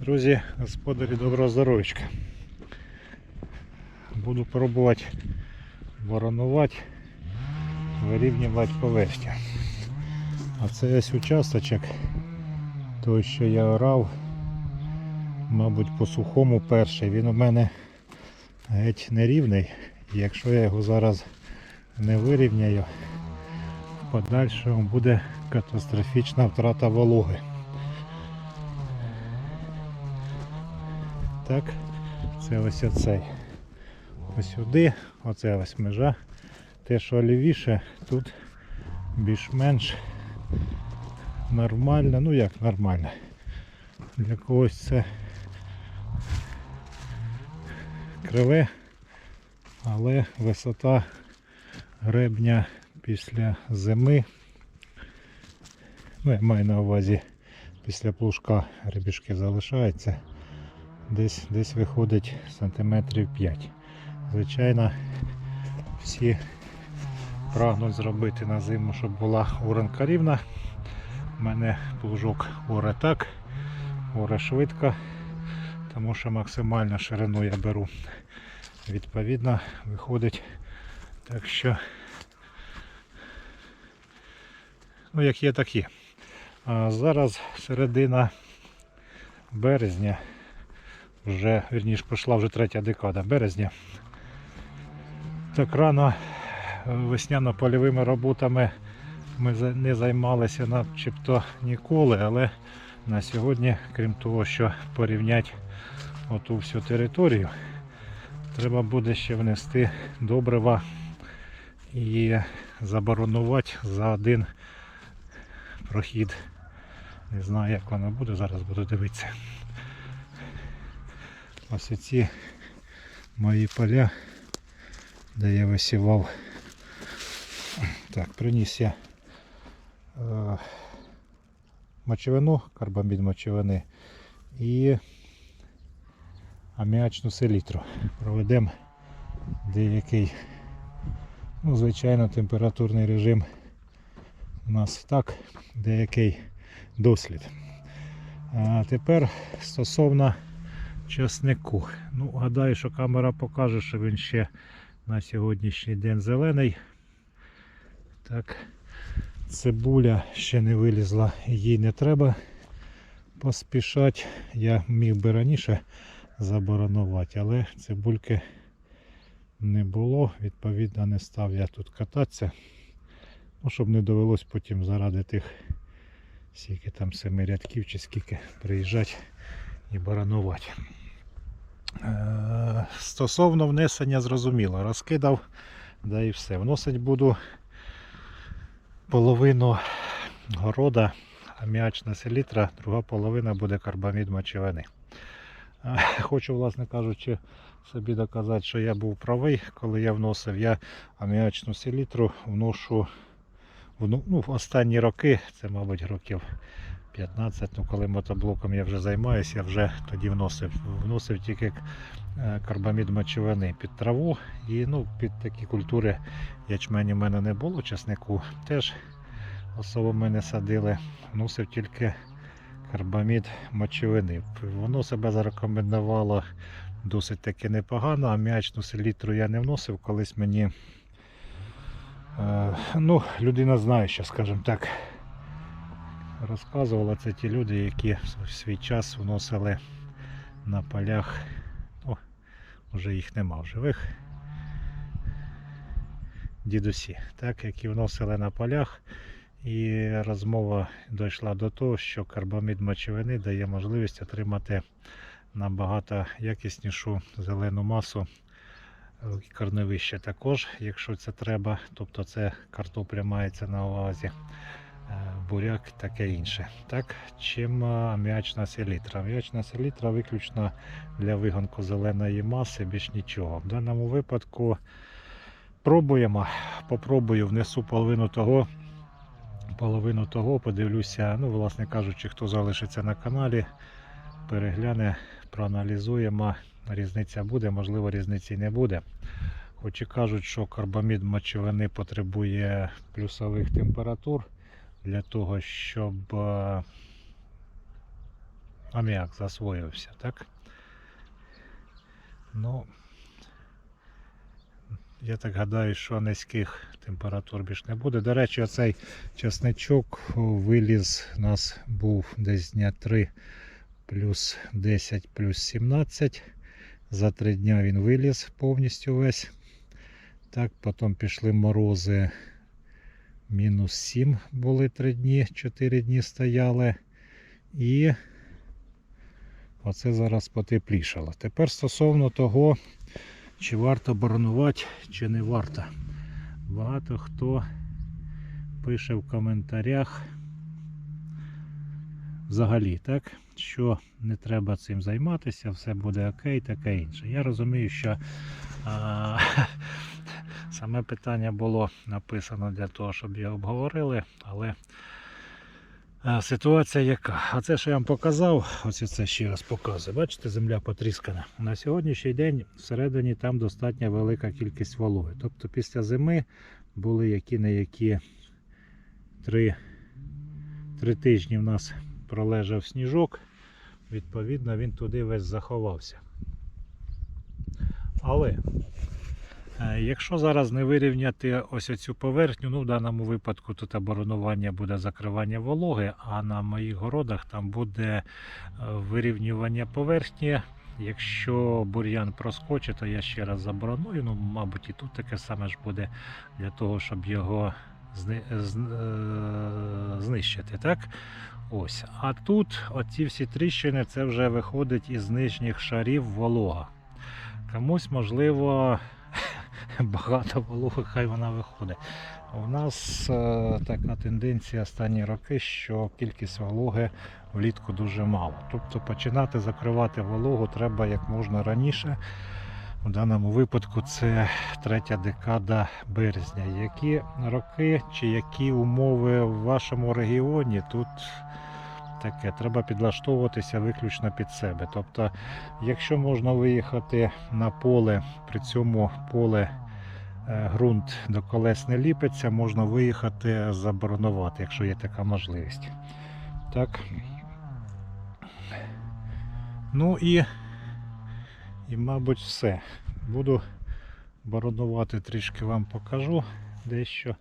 Друзі, господарі, доброго здоров'ячка. Буду пробувати воронувати, вирівнювати поверхню. А це ось участочок, той, що я орав, мабуть, по сухому перший. Він у мене геть нерівний. І якщо я його зараз не вирівняю, в подальшому буде катастрофічна втрата вологи. Так, це ось оцей. Ось сюди, оце ось межа. Те, що лівіше, тут більш-менш нормально, ну як нормально. Для когось це криве, але висота гребня після зими. Ну, я маю на увазі після плужка гребішки залишаються. Десь, десь виходить сантиметрів 5. Звичайно, всі прагнуть зробити на зиму, щоб була уранка рівна. У мене плужок оре так, оре швидко, тому що максимальну ширину я беру. Відповідно, виходить так що, ну як є, так є. А зараз середина березня, вже, вірніше, пішла вже третя декада березня. Так рано е, весняно-польовими роботами ми не займалися начебто ніколи, але на сьогодні, крім того, що порівняти оту всю територію, треба буде ще внести добрива і заборонувати за один прохід. Не знаю, як воно буде, зараз буду дивитися. Ось ці мої поля, де я висівав. Так, приніс я е, мочевину, карбамід мочевини і аміачну селітру. Проведемо деякий, ну, звичайно, температурний режим у нас так, деякий дослід. А тепер стосовно часнику. Ну, гадаю, що камера покаже, що він ще на сьогоднішній день зелений. Так, цибуля ще не вилізла, їй не треба поспішати. Я міг би раніше заборонувати, але цибульки не було, відповідно не став я тут кататися. Ну, щоб не довелось потім заради тих скільки там семи рядків чи скільки приїжджати і баранувати. Е, Стосовно внесення, зрозуміло, розкидав, да і все. Вносить буду половину города аміачна селітра, друга половина буде карбамід мочевини. Е, Хочу, власне кажучи, собі доказати, що я був правий, коли я вносив. Я аміачну селітру вношу ну, в останні роки, це, мабуть, років 15, ну коли мотоблоком я вже займаюся, я вже тоді вносив. Вносив тільки е, карбамід мочевини під траву і ну, під такі культури ячмені в мене не було, часнику теж особо ми не садили. Вносив тільки карбамід мочевини. Воно себе зарекомендувало досить таки непогано, а м'ячну селітру я не вносив, колись мені Е, Ну, людина знає, що, скажімо так, розказувала це ті люди, які в свій час вносили на полях. О, вже їх нема в живих. Дідусі, так, які вносили на полях. І розмова дійшла до того, що карбамід мочевини дає можливість отримати набагато якіснішу зелену масу корневище також, якщо це треба, тобто це картопля мається на увазі, буряк таке інше. Так, чим аміачна селітра. Аміачна селітра виключно для вигонку зеленої маси, більш нічого. В даному випадку пробуємо, попробую, внесу половину того. Половину того подивлюся, ну, власне кажучи, хто залишиться на каналі, перегляне, проаналізуємо. Різниця буде, можливо, різниці не буде. Хоч і кажуть, що карбамід мочевини потребує плюсових температур для того, щоб е, аміак засвоївся, так? Ну, я так гадаю, що низьких температур більш не буде. До речі, оцей часничок виліз у нас був десь дня 3 плюс 10 плюс 17. За три дня він виліз повністю весь. Так, потім пішли морози. Мінус 7 були 3 дні, 4 дні стояли. І оце зараз потеплішало. Тепер стосовно того, чи варто боронувати, чи не варто. Багато хто пише в коментарях взагалі, так, що не треба цим займатися, все буде окей, таке інше. Я розумію, що а, саме питання було написано для того, щоб його обговорили, але ситуація яка? А це, що я вам показав, ось це ще раз показую. Бачите, земля потріскана. На сьогоднішній день всередині там достатньо велика кількість вологи. Тобто після зими були які-не які три, три тижні в нас пролежав сніжок. Відповідно, він туди весь заховався. Але е, якщо зараз не вирівняти ось цю поверхню, ну в даному випадку тут оборонування буде закривання вологи, а на моїх городах там буде е, вирівнювання поверхні. Якщо бур'ян проскочить, то я ще раз забороную. Ну, мабуть, і тут таке саме ж буде для того, щоб його е, знищити. Так? Ось. А тут оці всі тріщини це вже виходить із нижніх шарів волога. Комусь, можливо, багато вологи, хай вона виходить. У нас е, така тенденція останні роки, що кількість вологи влітку дуже мало. Тобто починати закривати вологу треба як можна раніше. У даному випадку це третя декада березня. Які роки чи які умови в вашому регіоні тут таке, треба підлаштовуватися виключно під себе. Тобто, якщо можна виїхати на поле, при цьому поле е, ґрунт до колес не ліпиться, можна виїхати заборонувати, якщо є така можливість. Так. Ну і, і мабуть, все. Буду боронувати трішки вам покажу дещо.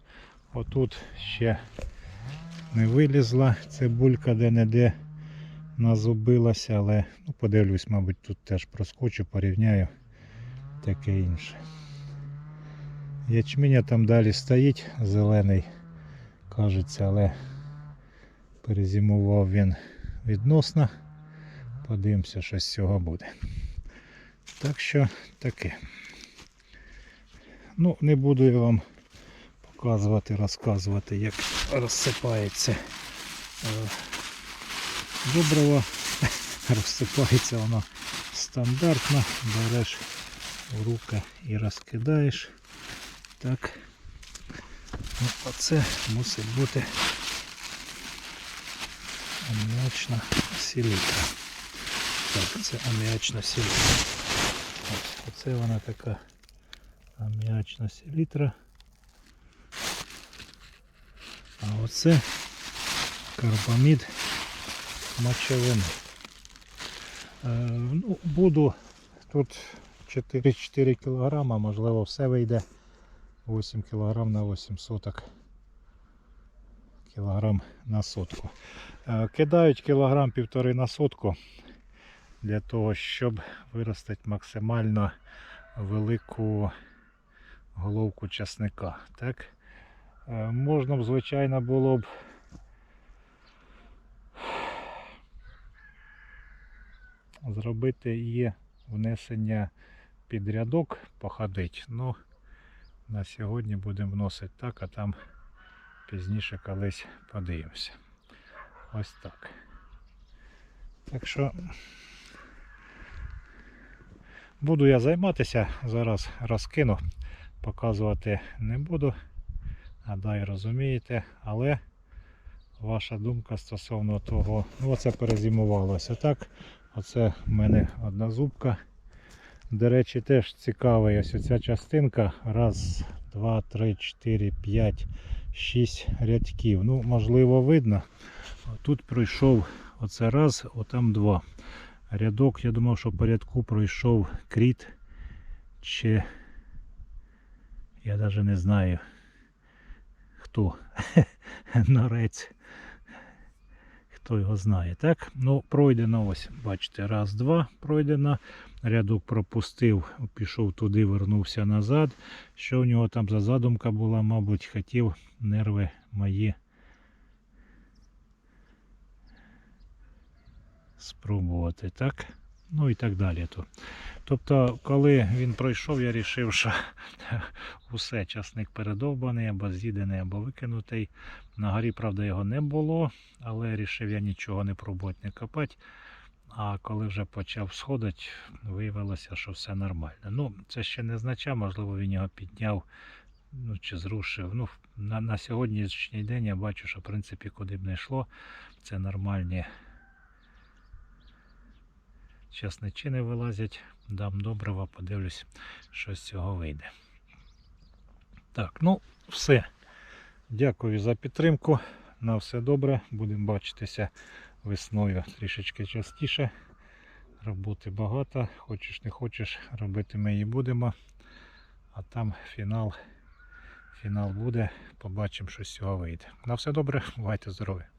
Отут ще не вилізла цибулька де-не-де назубилася, але ну, подивлюсь, мабуть, тут теж проскочу, порівняю таке інше. Ячменя там далі стоїть, зелений, кажеться, але перезимував він відносно. Подивимося, що з цього буде. Так що таке. Ну, не буду я вам показувати, розказувати, як розсипається е, добриво. Розсипається воно стандартно, береш в руки і розкидаєш. Так. Ну, оце мусить бути аміачна селітра. Так, це аміачна селітра. Оце вона така аміачна селітра. А оце карбамід мочевини. Е, ну, буду тут 4-4 кг, можливо все вийде 8 кг на 8 соток. Кілограм на сотку. Е, Кидають кілограм півтори на сотку для того, щоб виростити максимально велику головку часника. Так? Е, Можна б, звичайно, було б зробити і внесення під рядок походить. Ну, на сьогодні будемо вносити так, а там пізніше колись подивимося. Ось так. Так що буду я займатися, зараз розкину, показувати не буду. Гадаю, розумієте, але ваша думка стосовно того, ну оце перезимувалося так. Оце в мене одна зубка. До речі, теж цікавий ось ця частинка. Раз, два, три, чотири, п'ять, шість рядків. Ну, можливо, видно. Тут пройшов Оце раз, отам два. Рядок, я думав, що по рядку пройшов кріт. Чи я навіть не знаю хто. Норець. Хто його знає. Так, ну пройдено ось, бачите, раз, два пройдено. Рядок пропустив, пішов туди, вернувся назад. Що в нього там за задумка була, мабуть, хотів нерви мої спробувати, так? Ну і так далі. Тобто, коли він пройшов, я вирішив, що усе, часник передовбаний, або з'їдений, або викинутий. На горі, правда, його не було, але вирішив я нічого не пробувати, не копати. А коли вже почав сходити, виявилося, що все нормально. Ну, це ще не означає, можливо, він його підняв ну, чи зрушив. Ну, на, на сьогоднішній день я бачу, що в принципі куди б не йшло, це нормальні часничини вилазять. Дам добрива, подивлюсь, що з цього вийде. Так, ну все. Дякую за підтримку. На все добре. Будемо бачитися весною трішечки частіше. Роботи багато. Хочеш не хочеш, робити ми її будемо. А там фінал. Фінал буде. Побачимо, що з цього вийде. На все добре, бувайте здорові!